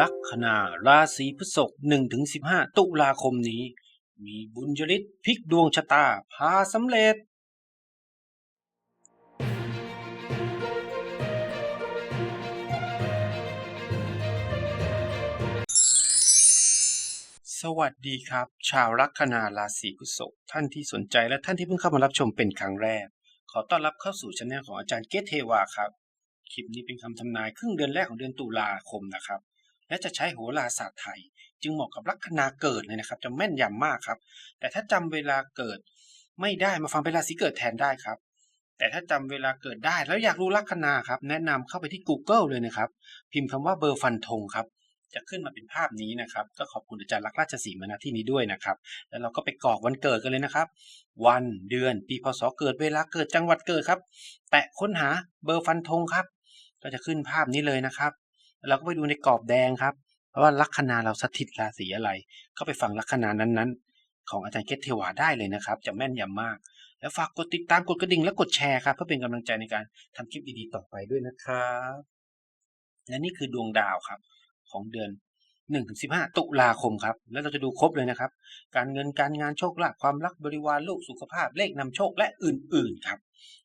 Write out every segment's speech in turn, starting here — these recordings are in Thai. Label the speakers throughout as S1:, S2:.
S1: ลัคนาราศีพฤษภ1-15 ตุลาคมนี้ มีบุญยริศพลิกดวงชะตาพาสำเร็จสวัสดีครับ ชาวลัคนาราศีพฤษภท่านที่สนใจและท่านที่เพิ่งเข้ามารับชมเป็นครั้งแรก ขอต้อนรับเข้าสู่ช anel ของอาจารย์เกตเทวาครับ คลิปนี้เป็นคำทำนายครึ่งเดือนแรกของเดือนตุลาคมนะครับ และจะใช้โหราศาสตร์ไทย จึงเหมาะกับลัคนาเกิดเลยนะครับ จะแม่นยำมากครับ แต่ถ้าจำเวลาเกิดไม่ได้มาฟังเป็นราศีเกิดแทนได้ครับ แต่ถ้าจำเวลาเกิดได้แล้วอยากรู้ลัคนาครับ แนะนำเข้าไปที่ Google เลยนะครับ พิมพ์คำว่าเบอร์ฟันธงครับจะขึ้นมาเป็นภาพนี้นะครับ ก็ขอบคุณอาจารย์ลักษราชสีมาณที่นี้ด้วยนะครับ แล้วเราก็ไปกรอกวันเกิดกันเลยนะครับ วันเดือนปีพศเกิดเวลาเกิดจังหวัดเกิดครับ แตะค้นหาเบอร์ฟันธงครับ ก็จะขึ้นภาพนี้เลยนะครับ เราก็ไปดูในกรอบแดงครับ เพราะว่าลัคนาเราสถิตราศีอะไร ก็ไปฟังลัคนานั้นๆ ของอาจารย์เกตเทวาได้เลยนะครับ จะแม่นยำมาก แล้วฝากกดติดตามกดกระดิ่งและกดแชร์ครับเพื่อเป็นกำลังใจในการทำคลิปดีๆต่อไปด้วยนะครับและนี่คือดวงดาวครับ ของเดือน1ถึง15 ตุลาคมครับ แล้วเราจะดูครบเลยนะครับ การเงินการงานโชคลาภความรักบริวารลูกสุขภาพเลขนำโชคและอื่นๆครับ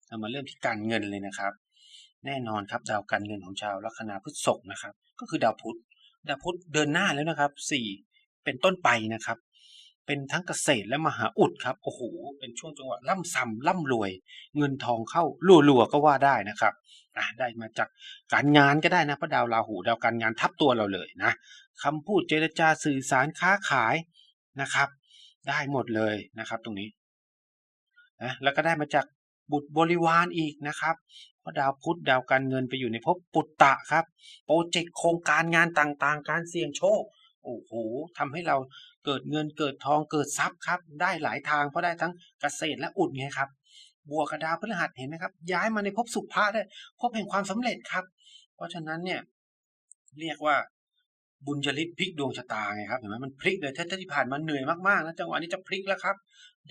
S1: เรามาเริ่มที่การเงินเลยนะครับ แน่นอนครับดาวการเงินของชาวลัคนาพฤษภนะครับ ก็คือดาวพุธดาวพุธเดินหน้าแล้วนะครับสี่เป็นต้นไปนะครับ เป็นทั้งเกษตรและมหาอุดครับโอ้โหเป็นช่วงจังหวะล่ำซ้ำร่ำรวย เงินทองเข้ารัวๆก็ว่าได้นะครับอะได้มาจากการงานก็ได้นะเพราะดาวราหูดาวการงานทับตัวเราเลยนะคำพูดเจรจาสื่อสารค้าขายนะครับ ได้หมดเลยนะครับตรงนี้นะแล้วก็ได้มาจากบุตรบริวารอีกนะครับ ราะดาวพุธดาวการเงินไปอยู่ในภพปุตตะครับ โปรเจกต์โครงการงานต่างๆ การเสี่ยงโชคโอ้โหทำให้เราเกิดเงินเกิดทองเกิดทรัพย์ครับ ได้หลายทางเพราะได้ทั้งเกษตรและอุดไงครับบวกกับดาวพฤหัสเห็นไหมครับ ย้ายมาในภพสุภะได้วยภพแห่งความสำเร็จครับ เพราะฉะนั้นเนี่ยเรียกว่าบุญจริตพลิกดวงชะตาไงครับเห็นไหมมันพลิกเลยถ้าที่ผ่านมาเหนื่อยมากๆนะจังหวะนี้จะพลิกแล้วครับ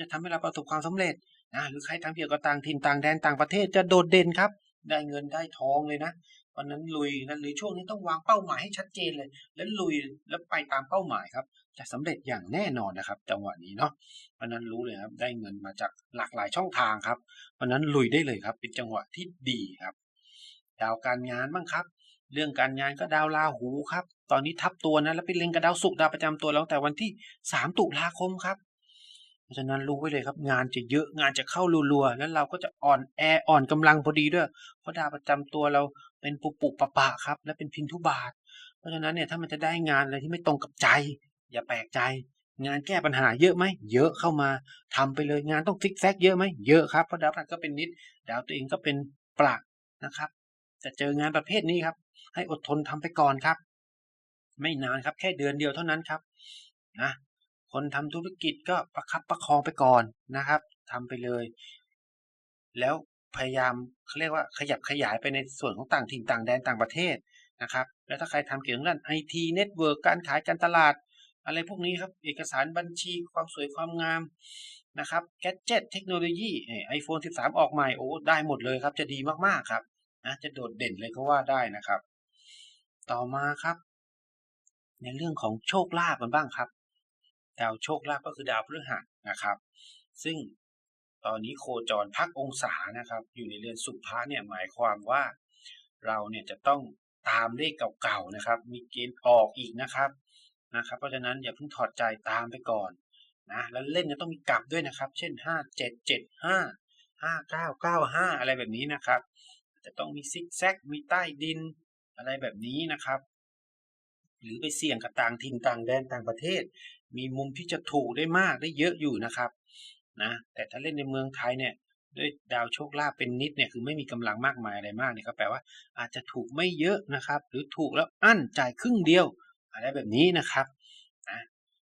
S1: จะทำให้เราประสบความสำเร็จนะหรือใครทำเกี่ยวกับต่างถิ่นต่างแดนต่างประเทศจะโดดเด่นครับ ได้เงินได้ทองเลยนะวันนั้นลุยนะหรือช่วงนี้ต้องวางเป้าหมายให้ชัดเจนเลย แล้วลุยแล้วไปตามเป้าหมายครับ จะสำเร็จอย่างแน่นอนนะครับ จังหวะนี้เนาะวันนั้นรู้เลยครับ ได้เงินมาจากหลากหลายช่องทางครับวันนั้นลุยได้เลยครับ เป็นจังหวะที่ดีครับ ดาวการงานบ้างครับ เรื่องการงานก็ดาวราหูครับ ตอนนี้ทับตัวนะแล้วไปเล็งกับดาวศุกร์ดาวประจำตัวแล้วแต่วันที่สามตุลาคมครับ ราะฉะนั้นรู้ไว้เลยครับ งานจะเยอะงานจะเข้ารัวๆแล้วเราก็จะอ่อนแออ่อนกำลังพอดีด้วย เพราะดาวประจำตัวเราเป็นปุปุปะปะครับ และเป็นพินทุบาท เพราะฉะนั้นเนี่ยถ้ามันจะได้งานอะไรที่ไม่ตรงกับใจ อย่าแปลกใจ งานแก้ปัญหาเยอะไหมเยอะเข้ามาทำไปเลยงานต้องซิกแซกเยอะไหมเยอะครับเพราะดาวพฤหัสก็เป็นนิด ดาวตัวเองก็เป็นประนะครับจะเจองานประเภทนี้ครับ ให้อดทนทำไปก่อนครับ ไม่นานครับ แค่เดือนเดียวเท่านั้นครับนะ คนทำธุรกิจก็ประคับประคองไปก่อนนะครับทำไปเลย แล้วพยายามเขาเรียกว่าขยับขยายไปในส่วนของต่างถิ่นต่างแดนต่างประเทศนะครับ แล้วถ้าใครทำเกี่ยวกับด้านไอทีเน็ตเวิร์กการขายการตลาด อะไรพวกนี้ครับ เอกสารบัญชีความสวยความงามนะครับแกจเจ็ตเทคโนโลยีไอโฟน13 ออกใหม่โอ้ได้หมดเลยครับ จะดีมากๆครับนะจะโดดเด่นเลยก็ว่าได้นะครับ ต่อมาครับ ในเรื่องของโชคลาภมันบ้างครับ ดาวโชคลาภก็คือดาวพฤหัสนะครับ ซึ่งตอนนี้โคจรพักองศานะครับ อยู่ในเรือนสุภะเนี่ยหมายความว่าเราเนี่ยจะต้องตามเลขเก่าๆนะครับ มีเกณฑ์ออกอีกนะครับนะครับ เพราะฉะนั้นอย่าเพิ่งถอดใจตามไปก่อนนะแล้วเล่นจะต้องมีกลับด้วยนะครับ เช่นห้าเจ็ดเจ็ดห้าห้าเก้าเก้าห้าอะไรแบบนี้นะครับ จะต้องมีซิกแซกมีใต้ดินอะไรแบบนี้นะครับ หรือไปเสี่ยงกับต่างถิ่นต่างแดนต่างประเทศ มีมุมที่จะถูกได้มากได้เยอะอยู่นะครับนะแต่ถ้าเล่นในเมืองไทยเนี่ยด้วยดาวโชคลาภเป็นนิดเนี่ยคือไม่มีกำลังมากมายอะไรมากเนี่ยก็แปลว่าอาจจะถูกไม่เยอะนะครับ หรือถูกแล้วอั้นจ่ายครึ่งเดียวอะไรแบบนี้นะครับนะ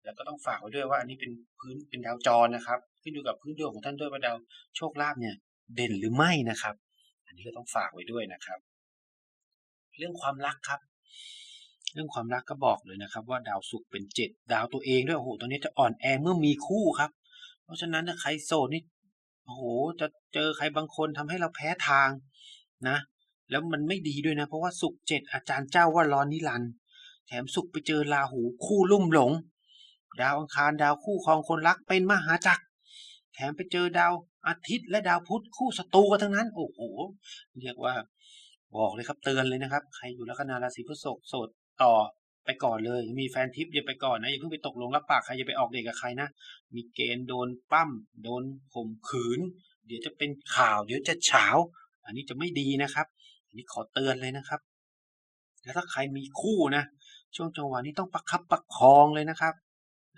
S1: แล้วก็ต้องฝากไว้ด้วยว่าอันนี้เป็นพื้นเป็นดาวจรนะครับขึ้นอยู่กับพื้นดวงของท่านด้วยว่าดาวโชคลาภเนี่ยเด่นหรือไม่นะครับ อันนี้ก็ต้องฝากไว้ด้วยนะครับ เรื่องความรักครับ เรื่องความรักก็บอกเลยนะครับ ว่าดาวศุกร์เป็นเจ็ดดาวตัวเองด้วยโอ้โหตอนนี้จะอ่อนแอเมื่อมีคู่ครับ เพราะฉะนั้นถ้าใครโสดนี่โอ้โหจะเจอใครบางคนทำให้เราแพ้ทางนะ แล้วมันไม่ดีด้วยนะ เพราะว่าศุกร์เจ็ดอาจารย์เจ้าว่าร้อนนิรันด์แถมสุขไปเจอราหูคู่ลุ่มหลง ดาวอังคารดาวคู่ครองคนรักเป็นมหาจักร แถมไปเจอดาวอาทิตย์และดาวพุธคู่ศัตรูกันทั้งนั้น โอ้โหเรียกว่าบอกเลยครับเตือนเลยนะครับ ใครอยู่ลัคนาราศีพฤษภโสด ต่อไปก่อนเลย มีแฟนทิปอย่าไปก่อนนะอย่าเพิ่งไปตกลงรับปากใครอย่าไปออกเดทกับใครนะ มีเกณฑ์โดนปั้ม โดนข่มขืน เดี๋ยวจะเป็นข่าว เดี๋ยวจะเฉาอันนี้จะไม่ดีนะครับ อันนี้ขอเตือนเลยนะครับ แล้วถ้าใครมีคู่นะ ช่วงจังหวะนี้ต้องประคับประคองเลยนะครับ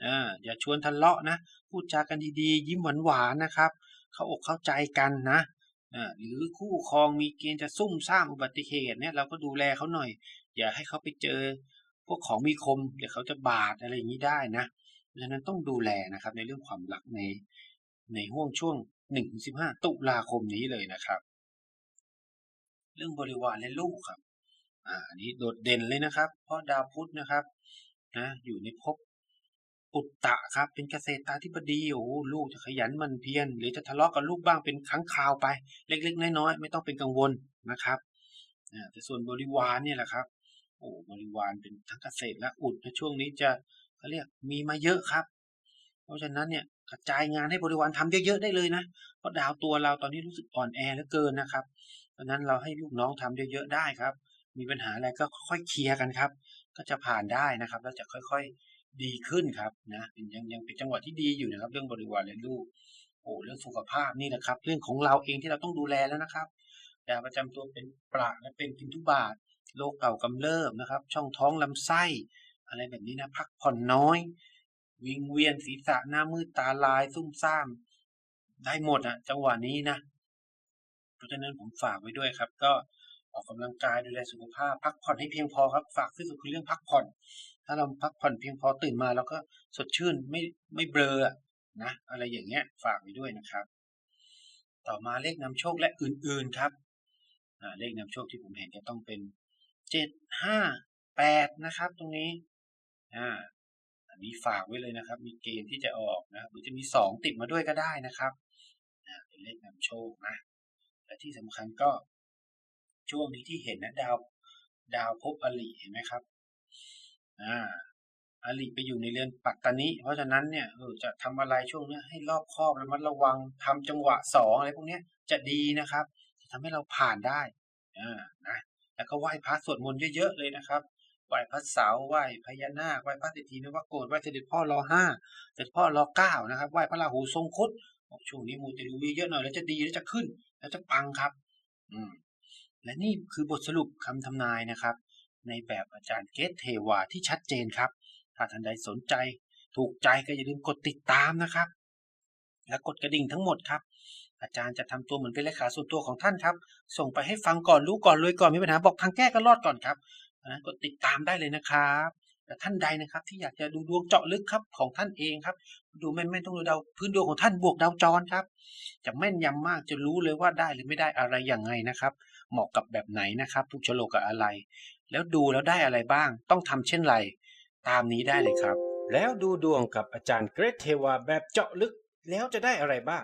S1: อ่าอย่าชวนทะเลาะนะ พูดจากันดีๆ ยิ้มหวานๆนะครับ เข้าอกเข้าใจกันนะอ่าหรือคู่ครองมีเกณฑ์จะซุ่มซ่ามอุบัติเหตุเนี่ยเราก็ดูแลเขาหน่อย อย่าให้เขาไปเจอ พวกของมีคมเดี๋ยวเขาจะบาดอะไรอย่างนี้ได้นะดังนั้นต้องดูแลนะครับในเรื่องความรักในในห่วงช่วง1-15 ตุลาคมนี้เลยนะครับ เรื่องบริวารและลูกครับอ่าอันนี้โดดเด่นเลยนะครับ เพราะดาวพุธนะครับนะอยู่ในภพอุตตะครับ เป็นเกษตราธิบดีโอ้โหลูกจะขยันมันเพียรหรือจะทะเลาะกับลูกบ้างเป็นครั้งคราวไป เล็กๆน้อยๆไม่ต้องเป็นกังวลนะครับอ่าแต่ส่วนบริวารเนี่ยแหละครับ โอ้บริวารเป็นทั้งเกษตรและอุดในช่วงนี้จะเขาเรียกมีมาเยอะครับ เพราะฉะนั้นเนี่ยกระจายงานให้บริวารทำเยอะๆได้เลยนะเพราะดาวตัวเราตอนนี้รู้สึกอ่อนแอเหลือเกินนะครับ เพราะฉะนั้นเราให้ลูกน้องทำเยอะๆได้ครับ มีปัญหาอะไรก็ค่อยๆเคลียร์กันครับ ก็จะผ่านได้นะครับ แล้วจะค่อยๆดีขึ้นครับนะเป็นยังยังเป็นจังหวะที่ดีอยู่นะครับ เรื่องบริวารและลูกโอ้เรื่องสุขภาพนี่แหละครับ เรื่องของเราเองที่เราต้องดูแลแล้วนะครับดาวประจำตัวเป็นปราและเป็นพินทุบาท โรคเก่ากำเริบนะครับ ช่องท้องลำไส้ อะไรแบบนี้นะพักผ่อนน้อย วิงเวียนศีรษะหน้ามืดตาลายซุ่มซ่าม ได้หมดอะจังหวะนี้นะ เพราะฉะนั้นผมฝากไว้ด้วยครับ ก็ออกกำลังกายดูแลสุขภาพ พักผ่อนให้เพียงพอครับ ฝากที่สุดคือเรื่องพักผ่อน ถ้าเราพักผ่อนเพียงพอตื่นมาแล้วก็สดชื่นไม่ไม่เบลอนะอะไรอย่างเงี้ยฝากไว้ด้วยนะครับ ต่อมาเลขนำโชคและอื่นๆครับเลขนำโชคที่ผมเห็นจะต้องเป็น เจ็ดห้าแปดนะครับ ตรงนี้อ่าอันนี้ฝากไว้เลยนะครับ มีเกณฑ์ที่จะออกนะหรือจะมีสองติดมาด้วยก็ได้นะครับเป็นเลขนำโชคนะและที่สำคัญก็ช่วงนี้ที่เห็นนะดาวดาวภพอลิเห็นไหมครับอ่าอลิไปอยู่ในเรือนปัตตานิ เพราะฉะนั้นเนี่ยเออจะทำอะไรช่วงนี้ให้รอบคอบระมัดระวังทำจังหวะสองอะไรพวกนี้จะดีนะครับจะทำให้เราผ่านได้อ่านะ แล้วก็ไหว้พระสวดมนต์เยอะๆเลยนะครับไหว้พระเสาไหว้พญานาคไหว้พระเศรษฐีนวโกฏไหว้เสด็จพ่อรอห้าเสด็จพ่อรอเก้านะครับไหว้พระราหูทรงคุดช่วงนี้มูเตลูเยอะหน่อยแล้วจะดีแล้วจะขึ้น แล้วจะปังครับ อืมและนี่คือบทสรุปคำทำนายนะครับ ในแบบอาจารย์เกตเทวาที่ชัดเจนครับ ถ้าท่านใดสนใจ ถูกใจก็อย่าลืมกดติดตามนะครับ และกดกระดิ่งทั้งหมดครับ อาจารย์จะทำตัวเหมือนเป็นเลขาส่วนตัวของท่านครับ ส่งไปให้ฟังก่อนรู้ก่อนรวยก่อนมีปัญหาบอกทางแก้ก็รอดก่อนครับเพราะกดติดตามได้เลยนะครับแต่ท่านใดนะครับ ที่อยากจะดูดวงเจาะลึกครับของท่านเองครับ ดูแม่นๆต้องดูดาวพื้นดวงของท่านบวกดาวจรครับ จะแม่นยำมากจะรู้เลยว่าได้หรือไม่ได้อะไรอย่างไงนะครับ เหมาะกับแบบไหนนะครับทุกชโลกับอะไร แล้วดูแล้วได้อะไรบ้าง ต้องทำเช่นไร ตามนี้ได้เลยครับ แล้วดูดวงกับอาจารย์เกรทเทวาแบบเจาะลึกแล้วจะได้อะไรบ้าง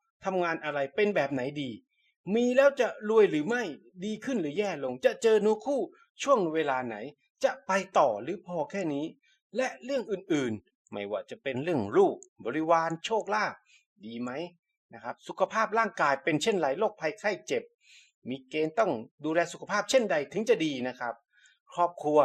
S1: ทำงานอะไรเป็นแบบไหนดี มีแล้วจะรวยหรือไม่ดีขึ้นหรือแย่ลง จะเจอเนื้อคู่ช่วงเวลาไหน จะไปต่อหรือพอแค่นี้ และเรื่องอื่นๆ ไม่ว่าจะเป็นเรื่องลูก บริวารโชคลาภดีไหมนะครับ สุขภาพร่างกายเป็นเช่นไรโรคภัยไข้เจ็บ มีเกณฑ์ต้องดูแลสุขภาพเช่นใดถึงจะดีนะครับ ครอบครัว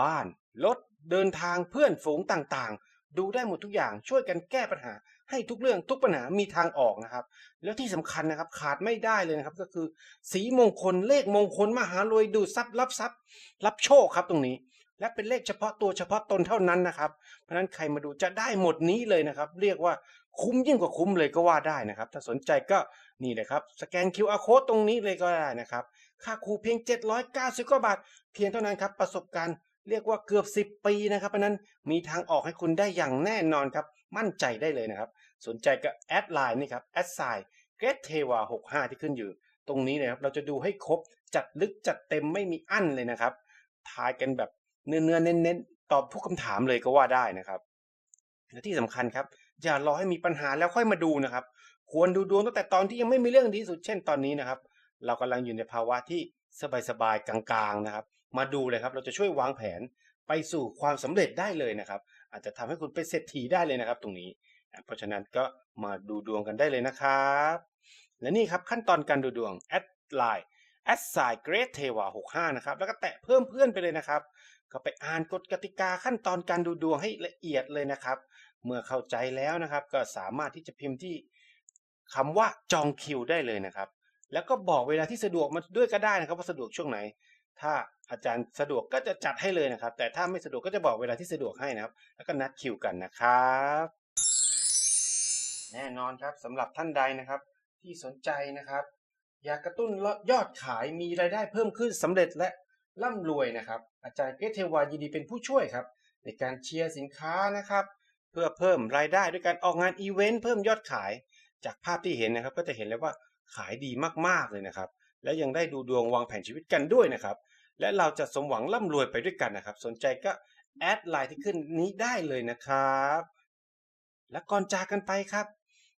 S1: บ้านรถเดินทางเพื่อนฝูงต่างๆ ดูได้หมดทุกอย่างช่วยกันแก้ปัญหา ให้ทุกเรื่องทุกปัญหามีทางออกนะครับ แล้วที่สำคัญนะครับขาดไม่ได้เลยนะครับ ก็คือ สีมงคลเลขมงคลมหารวยดูทรัพย์รับทรัพย์ รับโชคครับตรงนี้ และเป็นเลขเฉพาะตัวเฉพาะตนเท่านั้นนะครับ เพราะนั้นใครมาดูจะได้หมดนี้เลยนะครับ เรียกว่าคุ้มยิ่งกว่าคุ้มเลยก็ว่าได้นะครับ ถ้าสนใจก็นี่เลยครับสแกน QR code ตรงนี้เลยก็ได้นะครับ ค่าครูเพียง 790กว่าบาท เพียงเท่านั้นครับประสบการณ์เรียกว่าเกือบ 10 ปีนะครับเพราะนั้นมีทางออกให้คุณได้อย่างแน่นอนครับ มั่นใจได้เลยนะครับ สนใจก็แอดไลน์นี่ครับแอดไซน์เกรดเทวา65 ที่ขึ้นอยู่ ตรงนี้นะครับเราจะดูให้ครบจัดลึกจัดเต็มไม่มีอั้นเลยนะครับทายกันแบบเนื้อๆเน้นๆตอบทุกคำถามเลยก็ว่าได้นะครับและที่สำคัญครับ อย่ารอให้มีปัญหาแล้วค่อยมาดูนะครับ ควรดูดวงตั้งแต่ตอนที่ยังไม่มีเรื่องดีที่สุดเช่นตอนนี้นะครับ เรากำลังอยู่ในภาวะที่สบายๆกลางๆนะครับ มาดูเลยครับ เราจะช่วยวางแผนไปสู่ความสำเร็จได้เลยนะครับ อาจจะทำให้คุณเป็นเศรษฐีได้เลยนะครับ ตรงนี้ เพราะฉะนั้นก็มาดูดวงกันได้เลยนะครับ และนี่ครับขั้นตอนการดูดวงแอดไลน์แอดไซน์เกรดเทวา65 นะครับ แล้วก็แตะเพิ่มเพื่อนไปเลยนะครับ ก็ไปอ่านกฎกติกาขั้นตอนการดูดวงให้ละเอียดเลยนะครับ เมื่อเข้าใจแล้วนะครับ ก็สามารถที่จะพิมพ์ที่คำว่าจองคิวได้เลยนะครับ แล้วก็บอกเวลาที่สะดวกมาด้วยก็ได้นะครับว่าสะดวกช่วงไหน ถ้าอาจารย์สะดวกก็จะจัดให้เลยนะครับ แต่ถ้าไม่สะดวกก็จะบอกเวลาที่สะดวกให้นะครับ แล้วก็นัดคิวกันนะครับ แน่นอนครับสำหรับท่านใดนะครับ ที่สนใจนะครับ อยากกระตุ้นยอดขายมีรายได้เพิ่มขึ้นสำเร็จและร่ำรวยนะครับ อาจารย์เกรเทวายินดีเป็นผู้ช่วยครับ ในการเชียร์สินค้านะครับ เพื่อเพิ่มรายได้ด้วยการออกงานอีเวนต์เพิ่มยอดขาย จากภาพที่เห็นนะครับ ก็จะเห็นเลยว่าขายดีมากๆเลยนะครับ และยังได้ดูดวงวางแผนชีวิตกันด้วยนะครับ และเราจะสมหวังร่ำรวยไปด้วยกันนะครับ สนใจก็แอดไลน์ที่ขึ้นนี้ได้เลยนะครับ และก่อนจากกันไปครับ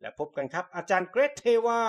S1: และพบกันครับอาจารย์เกรทเทวา